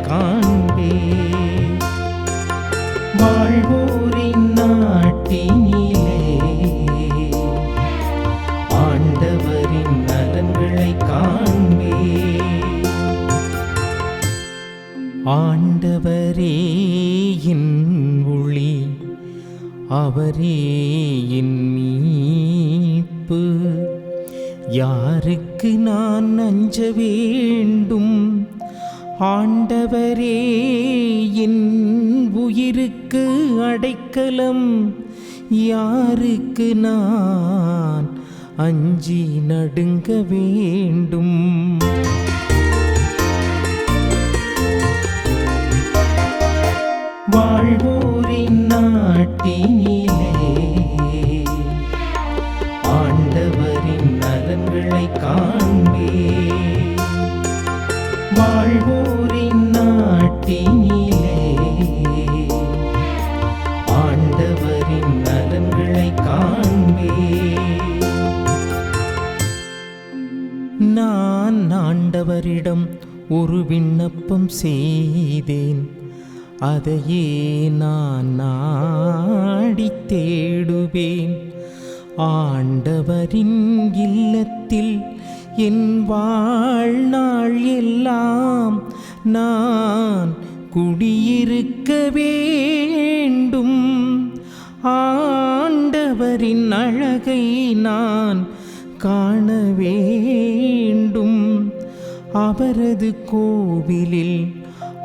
காண்பே வாழ்வோரின் நாட்டினிலே ஆண்டவரின் நலன்களை காண்பே ஆண்டவரே என் ஒளி அவரே என் மீட்பு. யாருக்கு நான் அஞ்ச வேண்டும்? ஆண்டவரே என் உயிருக்கு அடைக்கலம். யாருக்கு நான் அஞ்சி நடுங்க வேண்டும்? நாட்டினிலே ஆண்டவரின் நலன்களை காண்பே நான் ஆண்டவரிடம் ஒரு விண்ணப்பம் செய்தேன். அதையே நான் நாடி தேடுவேன். ஆண்டவரின் இல்லத்தில் என் வாழ்நாள் எல்லாம் நான் குடியிருக்க வேண்டும். ஆண்டவரின் அழகை நான் காண வேண்டும். அவரது கோவிலில்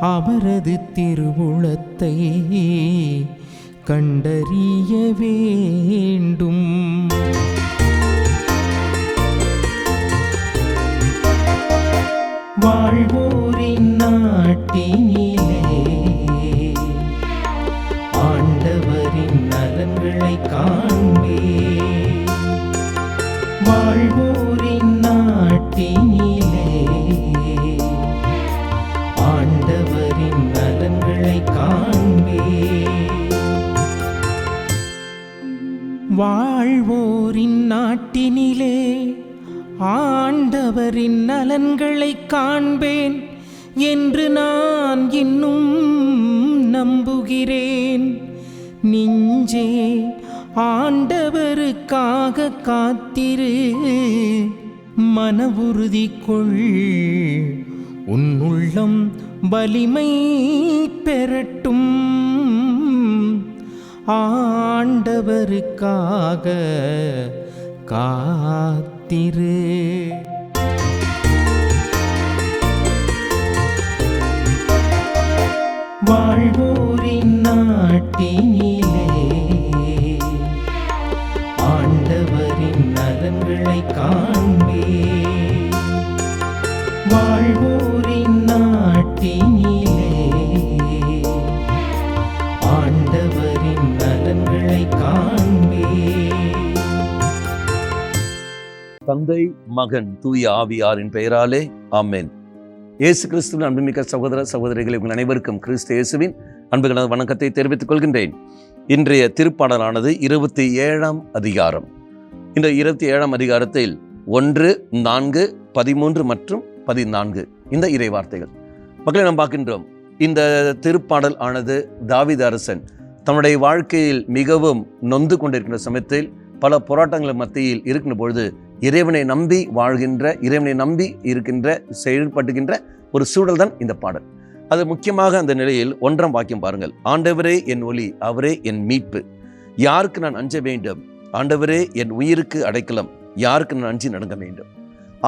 அவரது திருவுளத்தை கண்டறிய வேண்டும். வாழ்வோரின் நாட்டினிலே. ஆண்டவரின் நலன்களை காண்பே. வாழ்வோரின் நாட்டினிலே. ஆண்டவரின் நலன்களை காண்பே. வாழ்வோரின் நாட்டினிலே. ஆண்டவரின் நலன்களை காண்பேன் என்று நான் இன்னும் நம்புகிறேன். நெஞ்சே ஆண்டவருக்காக காத்திரு. மன உறுதி கொள் உன்னுள்ளம் வலிமை பெறட்டும். ஆண்டவருக்காக திரு. வாழ்வோரின் நாட்டினி தந்தை மகன் தூய ஆவியாரின் பெயராலே ஆமேன். இயேசு கிறிஸ்துவின் அன்புமிக்க சகோதர சகோதரிகளை உங்கள் அனைவருக்கும் கிறிஸ்து இயேசுவின் அன்புகளது வணக்கத்தை தெரிவித்துக் கொள்கின்றேன். இன்றைய திருப்பாடலானது இருபத்தி ஏழாம் அதிகாரம். இந்த இருபத்தி ஏழாம் அதிகாரத்தில் ஒன்று நான்கு பதிமூன்று மற்றும் பதினான்கு. இந்த இறை வார்த்தைகள் மக்களை நாம் பார்க்கின்றோம். இந்த திருப்பாடல் ஆனது தாவித அரசன் தன்னுடைய வாழ்க்கையில் மிகவும் நொந்து கொண்டிருக்கின்ற சமயத்தில் பல போராட்டங்கள் மத்தியில் இருக்கின்ற பொழுது இறைவனை நம்பி வாழ்கின்ற இறைவனை நம்பி இருக்கின்ற செயல்பட்டுகின்ற ஒரு சூழல் தான் இந்த பாடல். அது முக்கியமாக அந்த நிலையில் ஒன்றாம் வாக்கியம் பாருங்கள். ஆண்டவரே என் ஒளி அவரே என் மீட்பு. யாருக்கு நான் அஞ்ச வேண்டும்? ஆண்டவரே என் உயிருக்கு அடைக்கலம். யாருக்கு நான் அஞ்சி நடங்க வேண்டும்?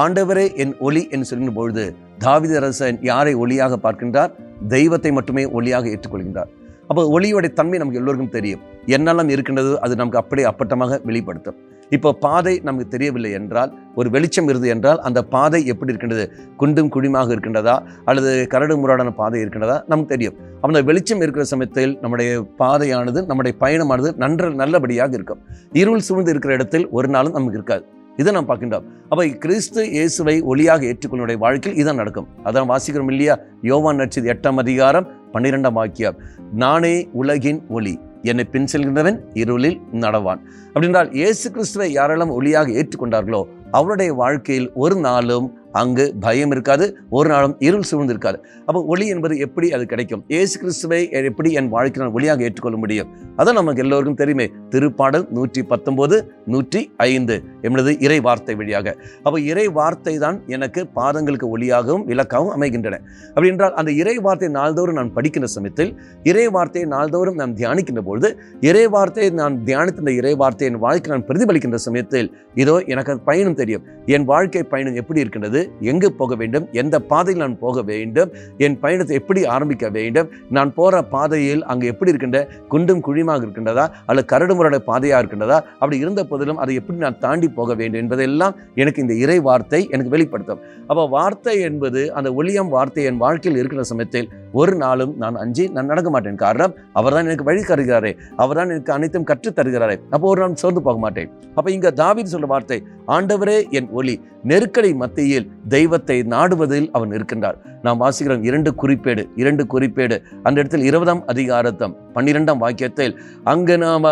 ஆண்டவரே என் ஒளி என்று சொல்கின்ற பொழுது தாவித அரசன் யாரை ஒளியாக பார்க்கின்றார்? தெய்வத்தை மட்டுமே ஒளியாக ஏற்றுக்கொள்கின்றார். அப்போ ஒளியோட தன்மை நமக்கு எல்லோருக்கும் தெரியும். என்னெல்லாம் இருக்கின்றது அது நமக்கு அப்படியே அப்பட்டமாக வெளிப்படுத்தும். இப்போ பாதை நமக்கு தெரியவில்லை என்றால் ஒரு வெளிச்சம் இருது என்றால் அந்த பாதை எப்படி இருக்கின்றது? குண்டும் குழிமாக இருக்கின்றதா? அல்லது கரடு முரடான பாதை இருக்கின்றதா? நமக்கு தெரியும். அந்த வெளிச்சம் இருக்கிற சமயத்தில் நம்முடைய பாதையானது நம்முடைய பயணமானது நன்ற நல்லபடியாக இருக்கும். இருள் சூழ்ந்து இருக்கிற இடத்தில் ஒரு நாளும் நமக்கு இருக்காது. இதை நாம் பார்க்கின்றோம். அப்போ கிறிஸ்து இயேசுவை ஒளியாக ஏற்றுக்கொள்ளுடைய வாழ்க்கையில் இதான் நடக்கும். அதான் வாசிக்கிறோம் இல்லையா? யோவான் நட்சது எட்டாம் அதிகாரம் பன்னிரெண்டாம் வாக்கியம். நானே உலகின் ஒளி. என்னை பின் செல்கின்றவன் இருளில் நடவான். அப்படின்றால் இயேசு கிறிஸ்துவை யாரெல்லாம் ஒளியாக ஏற்றுக்கொண்டார்களோ அவருடைய வாழ்க்கையில் ஒரு நாளும் அங்கு பயம் இருக்காது ஒரு நாளும் இருள் சூழ்ந்து இருக்காது. அப்போ ஒளி என்பது எப்படி அது கிடைக்கும்? ஏசு கிறிஸ்துவை எப்படி என் வாழ்க்கை நான் ஒளியாக ஏற்றுக்கொள்ள முடியும்? அதான் நமக்கு எல்லோருக்கும் தெரியுமே. திருப்பாடல் நூற்றி பத்தொம்போது நூற்றி ஐந்து. என்பது இறை வார்த்தை வழியாக. அப்போ இறை வார்த்தை தான் எனக்கு பாதங்களுக்கு ஒளியாகவும் விளக்காகவும் அமைகின்றன. அப்படி என்றால் அந்த இறை வார்த்தை நாள்தோறும் நான் படிக்கின்ற சமயத்தில் இறை வார்த்தையை நாள்தோறும் நான் தியானிக்கின்ற பொழுது இறை வார்த்தையை நான் தியானித்த இந்த இறை வார்த்தையை என் வாழ்க்கை நான் பிரதிபலிக்கின்ற சமயத்தில் இதோ எனக்கு பயணம் தெரியும். என் வாழ்க்கை பயணம் எப்படி இருக்கின்றது? எங்கு போக வேண்டும்? எந்த பாதையில் நான் போக வேண்டும்? என் பயணத்தை எப்படி ஆரம்பிக்க வேண்டும்? நான் போகிற பாதையில் அங்கே எப்படி இருக்கின்ற குண்டும் குழியுமாக இருக்கின்றதா? அல்லது கரடுமுரட பாதையாக இருக்கின்றதா? அப்படி இருந்த போதிலும் அதை எப்படி நான் தாண்டி போக வேண்டும் என்பதெல்லாம் எனக்கு இந்த இறை வார்த்தை எனக்கு வெளிப்படுத்தும். அப்போ வார்த்தை என்பது அந்த ஒளியம் வார்த்தை என் வாழ்க்கையில் இருக்கிற சமயத்தில் ஒரு நாளும் நான் அஞ்சி நான் நடக்க மாட்டேன். காரணம் அவர் தான் எனக்கு வழி தருகிறாரே. அவர் தான் எனக்கு அனைத்தும் கற்றுத் தருகிறாரே. அப்போ ஒரு நாள் சோர்ந்து போக மாட்டேன். அப்போ இங்கே தாவீது சொல்ற வார்த்தை ஆண்டவரே என் ஒளி நெருக்கடி மத்தியில் தெய்வத்தை நாடுவதில் அவன் இருக்கின்றார். நாம் வாசிக்கிறோம் இரண்டு குறிப்பேடு இரண்டு குறிப்பேடு. அந்த இடத்தில் இருபதாம் அதிகாரத்தம் பன்னிரெண்டாம் வாக்கியத்தில் அங்கு நாம்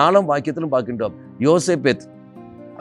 நாலாம் வாக்கியத்திலும் பார்க்கின்றோம். யோசேபேத்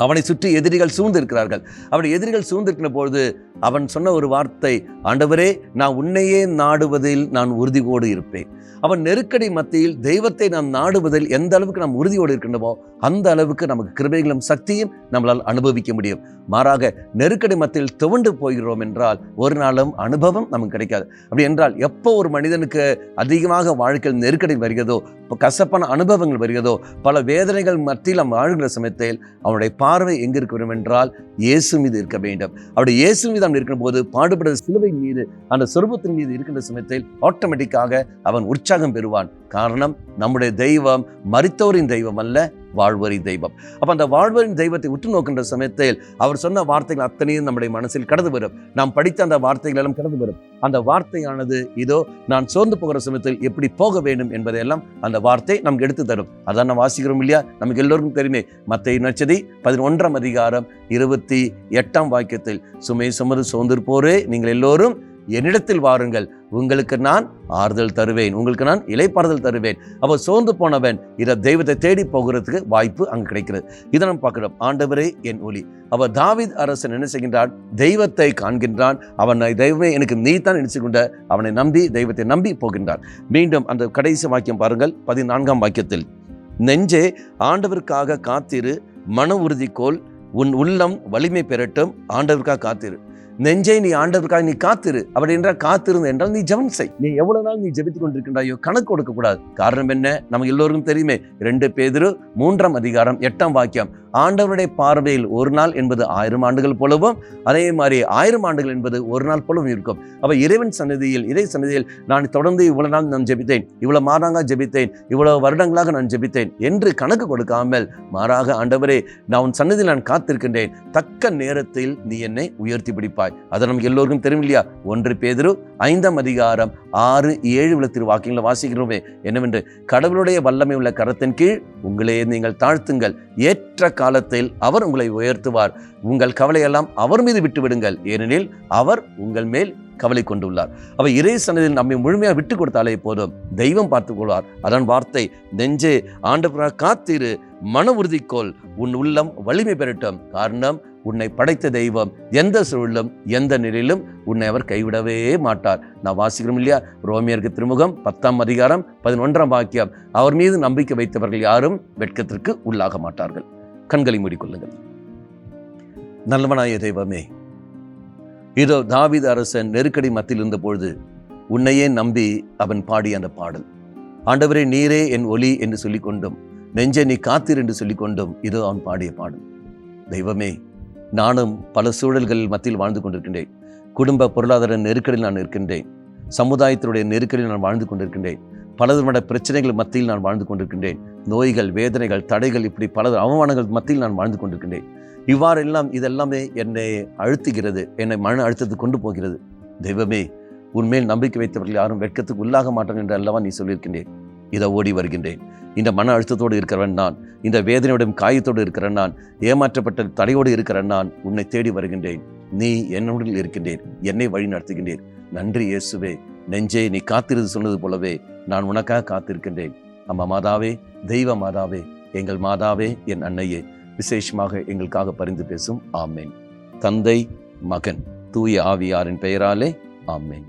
அவனை சுற்றி எதிரிகள் சூழ்ந்திருக்கிறார்கள். அவனை எதிரிகள் சூழ்ந்திருக்கிற பொழுது அவன் சொன்ன ஒரு வார்த்தை ஆண்டவரே நான் உன்னையே நாடுவதில் நான் உறுதியோடு இருப்பேன். அவன் நெருக்கடி மத்தியில் தெய்வத்தை நாம் நாடுவதில் எந்த அளவுக்கு நாம் உறுதியோடு இருக்கின்றோமோ அந்த அளவுக்கு நமக்கு கிருபைகளும் சக்தியும் நம்மளால் அனுபவிக்க முடியும். மாறாக நெருக்கடி மத்தியில் துவண்டு போகிறோம் என்றால் ஒரு நாளும் அனுபவம் நமக்கு கிடைக்காது. அப்படி என்றால் எப்போ ஒரு மனிதனுக்கு அதிகமாக வாழ்க்கையில் நெருக்கடி வருகிறதோ கசப்பான அனுபவங்கள் வருகிறதோ பல வேதனைகள் மத்தியில் நாம் வாழ்கிற சமயத்தில் அவனுடைய பார்வை எங்கே இருக்க வேண்டும் என்றால் இயேசு மீது இருக்க வேண்டும். அவருடைய இயேசு மீது அவன் இருக்கிற போது பாடுபடுற சிலுவை மீது அந்த சொருபத்தின் மீது இருக்கின்ற சமயத்தில் ஆட்டோமேட்டிக்காக அவன் உற்சாகம் பெறுவான். காரணம் நம்முடைய தெய்வம் மறித்தோரின் தெய்வம் அல்ல வாழ்வரின் தெய்வம். அப்போ அந்த வாழ்வரின் தெய்வத்தை உற்று நோக்கின்ற சமயத்தில் அவர் சொன்ன வார்த்தைகள் அத்தனையும் நம்முடைய மனசில் கடந்து வரும். நாம் படித்த அந்த வார்த்தைகள் எல்லாம் கடந்து வரும். அந்த வார்த்தையானது இதோ நான் சோர்ந்து போகிற சமயத்தில் எப்படி போக வேண்டும் என்பதையெல்லாம் அந்த வார்த்தை நமக்கு எடுத்து தரும். அதான் நம்ம வாசிக்கிறோம் இல்லையா? நமக்கு எல்லோருக்கும் தெரியுமே. மத்திய நச்சதி பதினொன்றாம் அதிகாரம் இருபத்தி எட்டாம் வாக்கியத்தில் சுமை சுமது சோர்ந்திருப்போரே நீங்கள் எல்லோரும் என்னிடத்தில் வாருங்கள். உங்களுக்கு நான் ஆறுதல் தருவேன். உங்களுக்கு நான் இலைப்பாறுதல் தருவேன். அப்போ சோர்ந்து போனவன் இதை தெய்வத்தை தேடி போகிறதுக்கு வாய்ப்பு அங்கு கிடைக்கிறது. இதை நம்ம பார்க்கிறோம். ஆண்டவரே என் ஒளி. அவர் தாவித் அரசன் என்ன செய்கின்றான்? தெய்வத்தை காண்கின்றான். அவனை தெய்வமே எனக்கு நீ தான் நினைச்சு கொண்ட அவனை நம்பி தெய்வத்தை நம்பி போகின்றான். மீண்டும் அந்த கடைசி வாக்கியம் பாருங்கள். பதினான்காம் வாக்கியத்தில். நெஞ்சே ஆண்டவருக்காக காத்திரு. மன உறுதிக்கோள் உன் உள்ளம் வலிமை பெறட்டும். ஆண்டவருக்காக காத்திரு. நெஞ்சை நீ ஆண்டவருக்காக நீ காத்திரு. அப்படி என்றால் காத்திருந்து என்றால் நீ ஜெபம் செய். நீ எவ்வளவு நாள் நீ ஜெபித்துக் கொண்டிருக்கின்றாயோ கணக்கு கொடுக்க கூடாது. காரணம் என்ன? நமக்கு எல்லோருக்கும் தெரியுமே. ரெண்டு பேதிரு மூன்றாம் அதிகாரம் எட்டாம் வாக்கியம். ஆண்டவருடைய பார்வையில் ஒரு நாள் என்பது ஆயிரம் ஆண்டுகள் போலவும் அதே மாதிரி ஆயிரம் ஆண்டுகள் என்பது ஒரு நாள் போலவும் இருக்கும். அப்போ இறைவன் சன்னதியில் இறை சன்னதியில் நான் தொடர்ந்து இவ்வளவு நாள் நான் ஜெபித்தேன் இவ்வளவு மாதங்களாக ஜெபித்தேன் இவ்வளோ வருடங்களாக நான் ஜெபித்தேன் என்று கணக்கு கொடுக்காமல் மாறாக ஆண்டவரே நான் உன் சன்னதியில் நான் காத்திருக்கின்றேன் தக்க நேரத்தில் நீ என்னை உயர்த்தி பிடிப்பாய். அதை நமக்கு எல்லோருக்கும் தெரியும் இல்லையா? ஒன்று பேதிரு ஐந்தாம் அதிகாரம் ஆறு ஏழு உள்ள திரு வாக்கியங்களை வாசிக்கிறோமே. என்னவென்று கடவுளுடைய வல்லமை உள்ள கரத்தின் கீழ் உங்களே நீங்கள் தாழ்த்துங்கள் ஏற்ற காலத்தில் அவர் உங்களை உயர்த்துவார். உங்கள் கவலையெல்லாம் அவர் மீது விட்டு விடுங்கள் ஏனெனில் அவர் உங்கள் மேல் கவலை கொண்டுள்ளார். அவர் இறை சன்னதியில் நம்மை முழுமையாக விட்டு கொடுத்தாலே போதும். தெய்வம் பார்த்துக் கொள்வார். அதன் வார்த்தை நெஞ்சே ஆண்டவராக காத்திரு மன உறுதிக்கோள் உன் உள்ளம் வலிமை பெறட்டும். காரணம் உன்னை படைத்த தெய்வம் எந்த சூழலும் எந்த நிலையிலும் உன்னை அவர் கைவிடவே மாட்டார். நான் வாசிக்கிறோம் இல்லையா? ரோமியருக்கு திருமுகம் பத்தாம் அதிகாரம் பதினொன்றாம் வாக்கியம். அவர் மீது நம்பிக்கை வைத்தவர்கள் யாரும் வெட்கத்திற்கு உள்ளாக மாட்டார்கள். கண்களை மூடிக்கொள்ளுங்கள். நல்லவனாய தெய்வமே இதோ தாவித அரசன் நெருக்கடி மத்தியில் இருந்த பொழுது உன்னையே நம்பி அவன் பாடிய அந்த பாடல். ஆண்டவரே நீரே என் ஒலி என்று சொல்லிக் கொண்டும் நெஞ்சை நீ காத்தீர் என்று சொல்லிக்கொண்டும் இதோ அவன் பாடிய பாடல். தெய்வமே நானும் பல சூழல்களில் மத்தியில் வாழ்ந்து கொண்டிருக்கின்றேன். குடும்ப பொருளாதார நெருக்கடியில் நான் இருக்கின்றேன் சமுதாயத்தினுடைய நெருக்கடியில் நான் வாழ்ந்து கொண்டிருக்கின்றேன். பலவிதமான பிரச்சனைகள் மத்தியில் நான் வாழ்ந்து கொண்டிருக்கின்றேன். நோய்கள் வேதனைகள் தடைகள் இப்படி பல அவமானங்கள் மத்தியில் நான் வாழ்ந்து கொண்டிருக்கின்றேன். இவ்வாறெல்லாம் இதெல்லாமே என்னை அழுத்துகிறது என்னை மன அழுத்தத்துக்கு கொண்டு போகிறது. தெய்வமே உன்மேல் நம்பிக்கை வைத்தவர்கள் யாரும் வெட்கத்துக்கு உள்ளாக மாட்டாங்க என்று அல்லவா நீ சொல்லியிருக்கின்றேன். இதை ஓடி வருகின்றேன். இந்த மன அழுத்தத்தோடு இருக்கிறவன் நான் இந்த வேதனையுடன் காயத்தோடு இருக்கிறேன் நான் ஏமாற்றப்பட்ட தடையோடு இருக்கிறேன் நான் உன்னை தேடி வருகின்றேன். நீ என்னுடன் இருக்கின்றேன் என்னை வழி நடத்துகின்றேன். நன்றி இயேசுவே. நெஞ்சே நீ காத்திருந்து சொன்னது போலவே நான் உனக்காக காத்திருக்கின்றேன். அம்மா மாதாவே தெய்வ மாதாவே எங்கள் மாதாவே என் அன்னையே விசேஷமாக எங்களுக்காக பரிந்து பேசும். ஆமேன். தந்தை மகன் தூய ஆவியாரின் பெயராலே ஆமேன்.